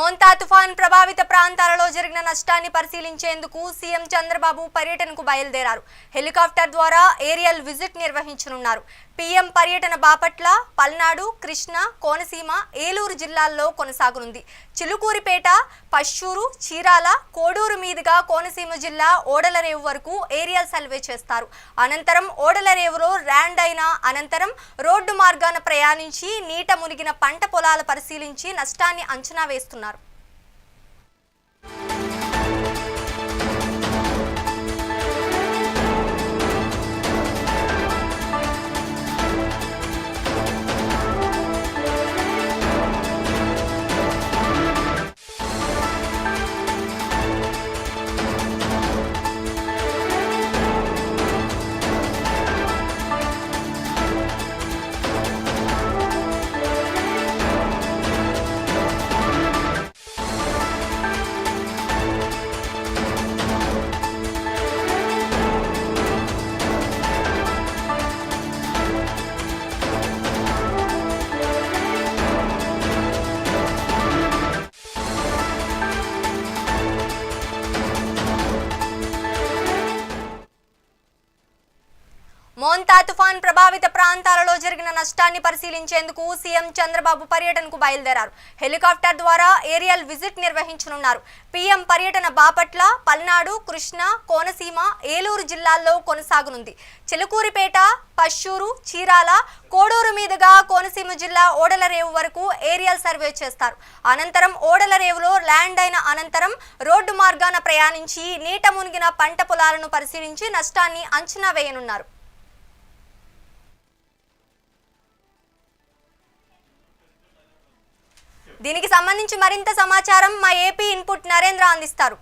Raymond తుఫాన్ ప్రభావిత ప్రాంతాలలో జరిగిన నష్టాన్ని పరిశీలించేందుకు సీఎం చంద్రబాబు పర్యటనకు బయలుదేరారు. హెలికాప్టర్ ద్వారా ఏరియల్ విజిట్ నిర్వహించనున్నారు. పీఎం పర్యటన బాపట్ల పల్నాడు కృష్ణ కోనసీమ ఏలూరు జిల్లాల్లో కొనసాగనుంది. చిలుకూరిపేట పశ్చూరు చీరాల కోడూరు మీదుగా కోనసీమ జిల్లా ఓడలరేవు వరకు ఏరియల్ సర్వే చేస్తారు. అనంతరం ఓడలరేవులో ర్యాండ్ అయిన అనంతరం రోడ్డు మార్గాన ప్రయాణించి నీట మునిగిన పంట పొలాల పరిశీలించి నష్టాన్ని అంచనా వేస్తున్నారు. జరిగిన నష్టాన్ని పరిశీలించేందుకు సీఎం చంద్రబాబు పర్యటనకు బయలుదేరారు. హెలికాప్టర్ ద్వారా ఏరియల్ విజిట్ నిర్వహించనున్నారు. పీఎం పర్యటన బాపట్ల పల్నాడు కృష్ణా కోనసీమ ఏలూరు జిల్లాల్లో కొనసాగనుంది. చిలుకూరిపేట పశ్చూరు చీరాల కోడూరు మీదుగా కోనసీమ జిల్లా ఓడలరేవు వరకు ఏరియల్ సర్వే చేస్తారు. అనంతరం ఓడలరేవులో ల్యాండ్ అయిన అనంతరం రోడ్డు మార్గాన ప్రయాణించి నీట మునిగిన పంట పొలాలను పరిశీలించి నష్టాన్ని అంచనా వేయనున్నారు. దీనికి సంబంధించి మరింత సమాచారం మా ఏపీ ఇన్పుట్ నరేంద్ర అందిస్తారు.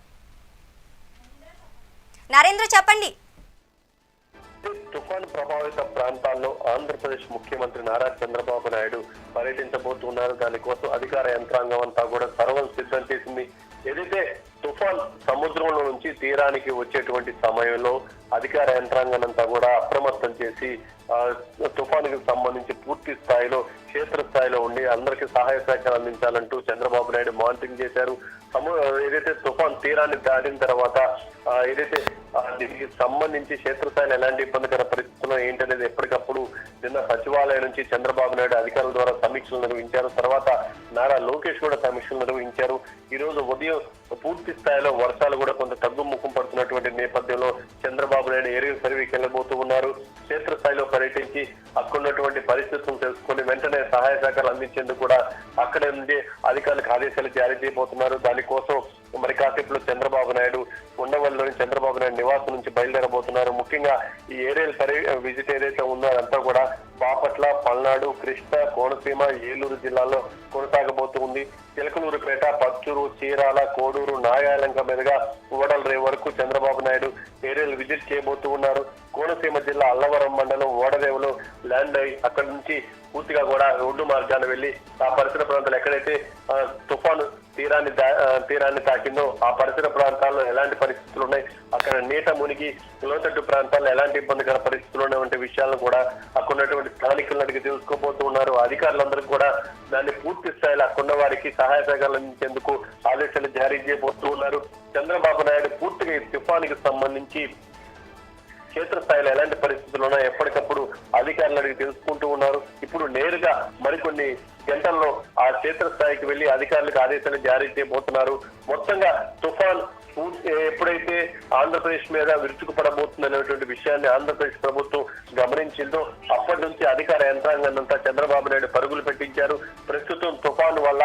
నరేంద్ర చెప్పండి. తుఫాను ప్రభావిత ప్రాంతాల్లో ఆంధ్రప్రదేశ్ ముఖ్యమంత్రి నారా చంద్రబాబు నాయుడు పర్యటించబోతున్నారు. దానికోసం అధికార యంత్రాంగం అంతా కూడా సర్వం సిద్ధం చేసింది. ఏదైతే తుఫాన్ సముద్రంలో నుంచి తీరానికి వచ్చేటువంటి సమయంలో అధికార యంత్రాంగానంతా కూడా అప్రమత్తం చేసి తుఫాన్కి తుఫానుకి సంబంధించి పూర్తి స్థాయిలో క్షేత్ర స్థాయిలో ఉండి అందరికీ సహాయ సహకారం అందించాలంటూ చంద్రబాబు నాయుడు మానిటరింగ్ చేశారు. సము ఏదైతే తుఫాన్ తీరాన్ని దాటిన తర్వాత ఏదైతే దీనికి సంబంధించి క్షేత్రస్థాయిలో ఎలాంటి ఇబ్బందికర పరిస్థితుల్లో ఏంటనేది ఎప్పటికప్పుడు నిన్న సచివాలయం నుంచి చంద్రబాబు నాయుడు అధికారుల ద్వారా సమీక్షలు నిర్వహించారు. తర్వాత నారా లోకేష్ కూడా సమీక్షలు నిర్వహించారు. ఈ రోజు ఉదయం పూర్తి స్థాయిలో వర్షాలు కూడా కొంత తగ్గుముఖం పడుతున్నటువంటి నేపథ్యంలో చంద్రబాబు నాయుడు ఏరియల్ సర్వేకి వెళ్ళబోతూ ఉన్నారు. క్షేత్రస్థాయిలో పర్యటించి అక్కడున్నటువంటి పరిస్థితులను తెలుసుకొని వెంటనే సహాయ సహకారాలు అందించేందుకు కూడా అక్కడే నుండి అధికారులకు ఆదేశాలు జారీ చేయబోతున్నారు. దానికోసం మరి కాసేపులో చంద్రబాబు నాయుడు ఉండవల్లిలోని చంద్రబాబు నాయుడు నివాసం నుంచి బయలుదేరబోతున్నారు. ముఖ్యంగా ఈ ఏరియల్ పర్య విజిట్ ఏదైతే ఉందో అదంతా కూడా బాపట్ల పల్నాడు కృష్ణా కోనసీమ ఏలూరు జిల్లాల్లో కొనసాగబోతుంది. చిలకలూరుపేట పచ్చూరు చీరాల కోడూరు నాగాలంక మీదుగా ఓడల రేవు వరకు చంద్రబాబు నాయుడు ఏరియల్ విజిట్ చేయబోతూ ఉన్నారు. కోనసీమ జిల్లా అల్లవరం మండలం ఓడరేవులో ల్యాండ్ అయి అక్కడి నుంచి పూర్తిగా కూడా రోడ్డు మార్గాన వెళ్ళి ఆ పరిసర ప్రాంతాలు ఎక్కడైతే ఆ, తుఫాను తీరాన్ని తీరాన్ని తాకిందో ఆ పరిసర ప్రాంతాల్లో ఎలాంటి పరిస్థితులు ఉన్నాయి? అక్కడ నీట మునిగి లోతట్టు ప్రాంతాల్లో ఎలాంటి ఇబ్బందికర పరిస్థితులు ఉన్నాయి వంటి విషయాలను కూడా అక్కడ ఉన్నటువంటి స్థానికులను అడిగి తెలుసుకోబోతూ ఉన్నారు. అధికారులందరూ కూడా దాన్ని పూర్తి స్థాయిలో అక్కడ వారికి సహాయ సహకారాలు అందించేందుకు ఆదేశాలు జారీ చేయబోతూ ఉన్నారు. చంద్రబాబు నాయుడు పూర్తిగా ఈ తుఫానికి సంబంధించి క్షేత్రస్థాయిలో ఎలాంటి పరిస్థితులు ఉన్నాయో ఎప్పటికప్పుడు అధికారులు అడిగి తెలుసుకుంటూ ఇంకా మరికొన్ని గంటల్లో ఆ క్షేత్రస్థాయికి వెళ్ళి అధికారులకు ఆదేశాలు జారీ చేయబోతున్నారు. మొత్తంగా తుఫాన్ ఎప్పుడైతే ఆంధ్రప్రదేశ్ మీద విరుచుకుపడబోతుందనేటువంటి విషయాన్ని ఆంధ్రప్రదేశ్ ప్రభుత్వం గమనించిందో అప్పటి నుంచి అధికార యంత్రాంగం అంతా చంద్రబాబు నాయుడు పరుగులు పెట్టించారు. ప్రస్తుతం తుఫాను వల్ల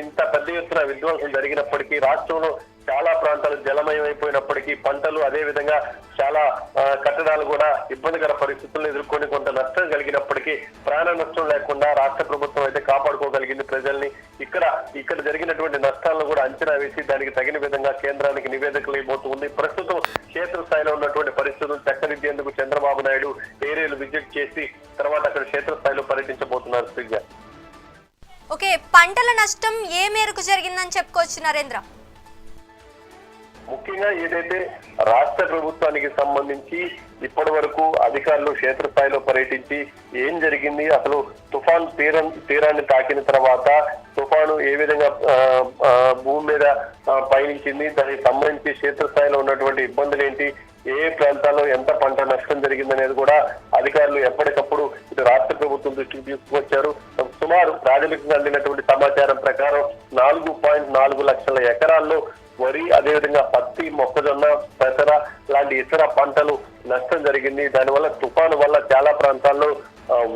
ఇంత పెద్ద ఎత్తున విధ్వంసం జరిగినప్పటికీ రాష్ట్రంలో చాలా ప్రాంతాలు జలమయం అయిపోయినప్పటికీ పంటలు అదే విధంగా చాలా కట్టడాలు కూడా ఇబ్బందికర పరిస్థితులను ఎదుర్కొని కొంత నష్టం కలిగినప్పటికీ ప్రాణ నష్టం లేకుండా రాష్ట్ర ప్రభుత్వం అయితే కాపాడుకోగలిగింది ప్రజల్ని. ఇక్కడ ఇక్కడ జరిగినటువంటి నష్టాలను కూడా అంచనా వేసి దానికి తగిన విధంగా కేంద్రానికి నివేదికలు ఇవ్వబోతుంది. ప్రస్తుతం క్షేత్రస్థాయిలో ఉన్నటువంటి పరిస్థితులు చక్కదిద్దేందుకు చంద్రబాబు నాయుడు ఏరియాలు విజిట్ చేసి తర్వాత అక్కడ క్షేత్రస్థాయిలో పర్యటించబోతున్నారు శ్రీజ. ఓకే పంటల నష్టం ఏ మేరకు జరిగిందని చెప్పుకోవచ్చు నరేంద్ర? ముఖ్యంగా ఏదైతే రాష్ట్ర ప్రభుత్వానికి సంబంధించి ఇప్పటి వరకు అధికారులు క్షేత్రస్థాయిలో పర్యటించి ఏం జరిగింది అసలు తుఫాన్ తీరం తీరాన్ని తాకిన తర్వాత తుఫాను ఏ విధంగా భూమి మీద పయనించింది దానికి సంబంధించి క్షేత్రస్థాయిలో ఉన్నటువంటి ఇబ్బందులు ఏంటి ఏ ఏ ప్రాంతాల్లో ఎంత పంట నష్టం జరిగిందనేది కూడా అధికారులు ఎప్పటికప్పుడు ఇటు రాష్ట్ర ప్రభుత్వం దృష్టికి తీసుకువచ్చారు. సుమారు ప్రాథమికంగా అందినటువంటి సమాచారం ప్రకారం నాలుగు పాయింట్ నాలుగు లక్షల ఎకరాల్లో వరి అదేవిధంగా పత్తి మొక్కజొన్న పెసర లాంటి ఇతర పంటలు నష్టం జరిగింది. దానివల్ల తుఫాను వల్ల చాలా ప్రాంతాల్లో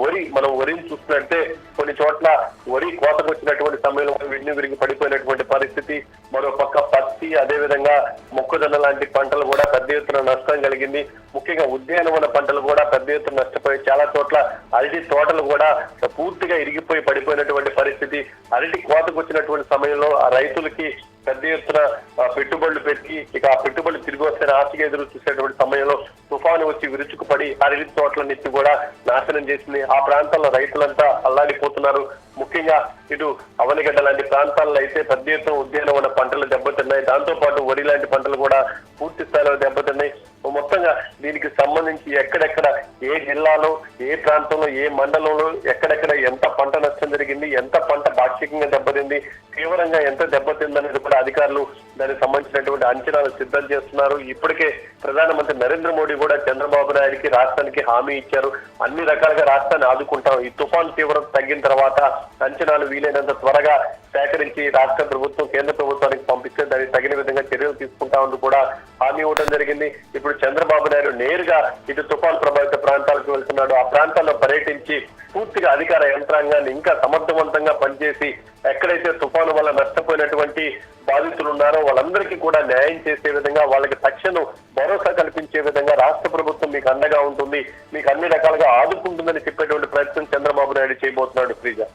వరి మనం వరిని చూస్తున్నట్టే కొన్ని చోట్ల వరి కోతకు వచ్చినటువంటి సమయంలో విడిని విరిగి పడిపోయినటువంటి పరిస్థితి. మరో పక్క పత్తి అదేవిధంగా మొక్కజొన్న లాంటి పంటలు కూడా పెద్ద ఎత్తున నష్టం కలిగింది. ముఖ్యంగా ఉద్యానవన పంటలు కూడా పెద్ద ఎత్తున నష్టపోయి చాలా చోట్ల అరటి తోటలు కూడా పూర్తిగా ఇరిగిపోయి పడిపోయినటువంటి పరిస్థితి. అరటి కోతకు వచ్చినటువంటి సమయంలో ఆ రైతులకి పెద్ద ఎత్తున ఆ, పెట్టుబడులు పెట్టి ఇక ఆ పెట్టుబడులు తిరిగి వస్తే ఆశగా ఎదురు చూసేటువంటి సమయంలో తుఫాను వచ్చి విరుచుకుపడి అరటి తోటలన్నింటినీ కూడా నాశనం చేసింది. ఆ ప్రాంతాల్లో రైతులంతా అల్లాడిపోతున్నారు. ముఖ్యంగా ఇటు అవనిగడ్డ లాంటి ప్రాంతాల్లో అయితే పెద్ద ఎత్తున ఉద్యానవన పంటలు దెబ్బతిన్నాయి. దాంతో పాటు వరి లాంటి పంటలు కూడా పూర్తి స్థాయిలో దెబ్బతిన్నాయి. మొత్తంగా దీనికి సంబంధించి ఎక్కడెక్కడ ఏ జిల్లాలో ఏ ప్రాంతంలో ఏ మండలంలో ఎక్కడెక్కడ ఎంత పంట నష్టం జరిగింది ఎంత పంట పాక్షికంగా దెబ్బతింది తీవ్రంగా ఎంత దెబ్బతిందనేది కూడా అధికారులు దానికి సంబంధించినటువంటి అంచనాలు సిద్ధం చేస్తున్నారు. ఇప్పటికే ప్రధానమంత్రి నరేంద్ర మోడీ కూడా చంద్రబాబు నాయుడికి రాష్ట్రానికి హామీ ఇచ్చారు. అన్ని రకాలుగా రాష్ట్రాన్ని ఆదుకుంటాం. ఈ తుఫాన్ తీవ్రత తగ్గిన తర్వాత అంచనాలు వీలైనంత త్వరగా సేకరించి రాష్ట్ర ప్రభుత్వం కేంద్ర ప్రభుత్వానికి పంపిస్తే దానికి తగిన విధంగా చర్యలు తీసుకుంటామని కూడా హామీ ఇవ్వడం జరిగింది. ఇప్పుడు చంద్రబాబు నాయుడు నేరుగా ఇటు తుఫాన్ ప్రభావిత ప్రాంతాలకు వెళ్తున్నాడు. ఆ ప్రాంతాల్లో పర్యటించి పూర్తిగా అధికార యంత్రాంగాన్ని ఇంకా సమర్థవంతంగా పనిచేసి ఎక్కడైతే తుఫాను వల్ల నష్టపోయినటువంటి బాధితులు ఉన్నారో వాళ్ళందరికీ కూడా న్యాయం చేసే విధంగా వాళ్ళకి తక్షణం భరోసా కల్పించే విధంగా రాష్ట్ర ప్రభుత్వం మీకు అండగా ఉంటుంది. మీకు అన్ని రకాలుగా ఆదుకుంటుందని చెప్పేటువంటి ప్రయత్నం చంద్రబాబు నాయుడు చేయబోతున్నాడు ఫ్రీగా.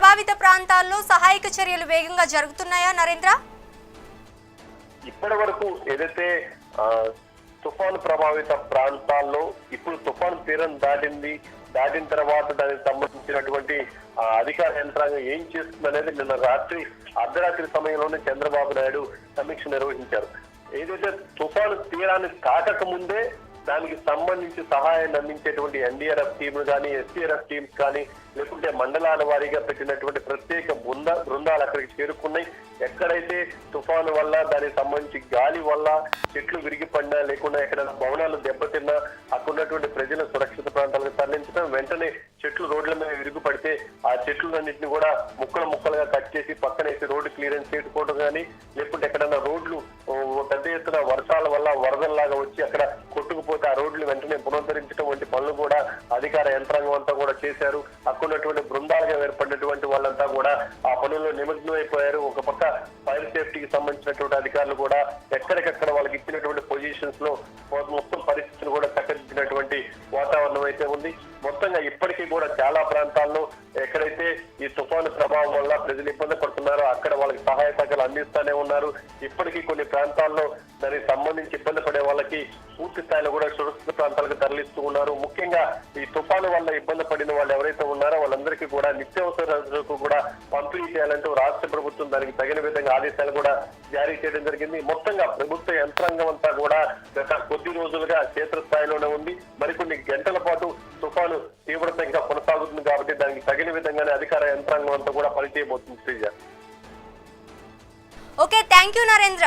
ప్రభావిత ప్రాంతాల్లో సహాయక చర్యలు వేగంగా జరుగుతున్నాయా నరేంద్ర? ఇప్పటి వరకు ఏదైతే తుఫాను ప్రభావిత ప్రాంతాల్లో ఇప్పుడు తుఫాను తీరం దాటింది. దాటిన తర్వాత దానికి సంబంధించినటువంటి ఆ, అధికార యంత్రాంగం ఏం చేస్తుంది అనేది నిన్న రాత్రి అర్ధరాత్రి సమయంలోనే చంద్రబాబు నాయుడు సమీక్ష నిర్వహించారు. ఏదైతే తుఫాను తీరాన్ని తాకక ముందే దానికి సంబంధించి సహాయాన్ని అందించేటువంటి ఎన్డీఆర్ఎఫ్ టీములు కానీ ఎస్టీఆర్ఎఫ్ టీమ్స్ కానీ లేకుంటే మండలాల వారీగా పెట్టినటువంటి ప్రత్యేక బృంద బృందాలు అక్కడికి చేరుకున్నాయి. ఎక్కడైతే తుఫాను వల్ల దానికి సంబంధించి గాలి వల్ల చెట్లు విరిగి పడినా లేకుండా ఎక్కడైనా భవనాలు దెబ్బతిన్నా అక్కడ ఉన్నటువంటి ప్రజల సురక్షిత ప్రాంతాలకు తరలించడం వెంటనే చెట్లు రోడ్ల మీద విరుగు పడితే ఆ చెట్లన్నింటినీ కూడా ముక్కలు ముక్కలుగా కట్ చేసి పక్కనేసి రోడ్డు క్లియరెన్స్ చేసుకోవడం కానీ లేకుంటే ఎక్కడైనా రోడ్లు పెద్ద ఎత్తున వర్షాల వల్ల వరదల్లాగా వచ్చి అక్కడ కొట్టుకుపోతే ఆ రోడ్లు వెంటనే పునరుద్ధరించడం వంటి పనులు కూడా అధికార యంత్రాంగం అంతా కూడా చేశారు. అక్కడ ఉన్నటువంటి బృందాలుగా ఏర్పడినటువంటి వాళ్ళంతా కూడా ఆ పనుల్లో నిమగ్నం అయిపోయారు. ఒక పక్క ఫైర్ సేఫ్టీకి సంబంధించినటువంటి అధికారులు కూడా ఎక్కడికక్కడ వాళ్ళకి ఇచ్చినటువంటి పొజిషన్స్లో మొత్తం పరిస్థితులు కూడా చక్కదిద్దినటువంటి వాతావరణం అయితే ఉంది. మొత్తంగా ఇప్పటికీ కూడా చాలా ప్రాంతాల్లో ఎక్కడైతే ఈ తుఫాను ప్రభావం వల్ల ప్రజలు ఇబ్బంది పడుతున్నారో అక్కడ వాళ్ళకి సహాయ సహకారాలు అందిస్తానే ఉన్నారు. ఇప్పటికీ కొన్ని ప్రాంతాల్లో దానికి సంబంధించి ఇబ్బంది పడే వాళ్ళకి పూర్తి స్థాయిలో కూడా సురక్షిత ప్రాంతాలకు తరలిస్తూ ఉన్నారు. ముఖ్యంగా ఈ తుఫాను వల్ల ఇబ్బంది పడిన వాళ్ళు ఎవరైతే ఉన్నారో వాళ్ళందరికీ కూడా నిత్యావసరాలకు కూడా పంపిణీ చేయాలంటూ రాష్ట్ర ప్రభుత్వం దానికి తగిన విధంగా ఆదేశాలు కూడా జారీ చేయడం జరిగింది. మొత్తంగా ప్రభుత్వ యంత్రాంగం అంతా కూడా గత కొద్ది రోజులుగా క్షేత్రస్థాయిలోనే ఉంది. మరికొన్ని గంటల పాటు తుఫాను తీవ్రత ఇంకా కొనసాగుతుంది కాబట్టి దానికి తగిన విధంగానే అధికార యంత్రాంగం అంతా కూడా పనిచేయబోతుంది Sreeja. Okay thank you Narendra.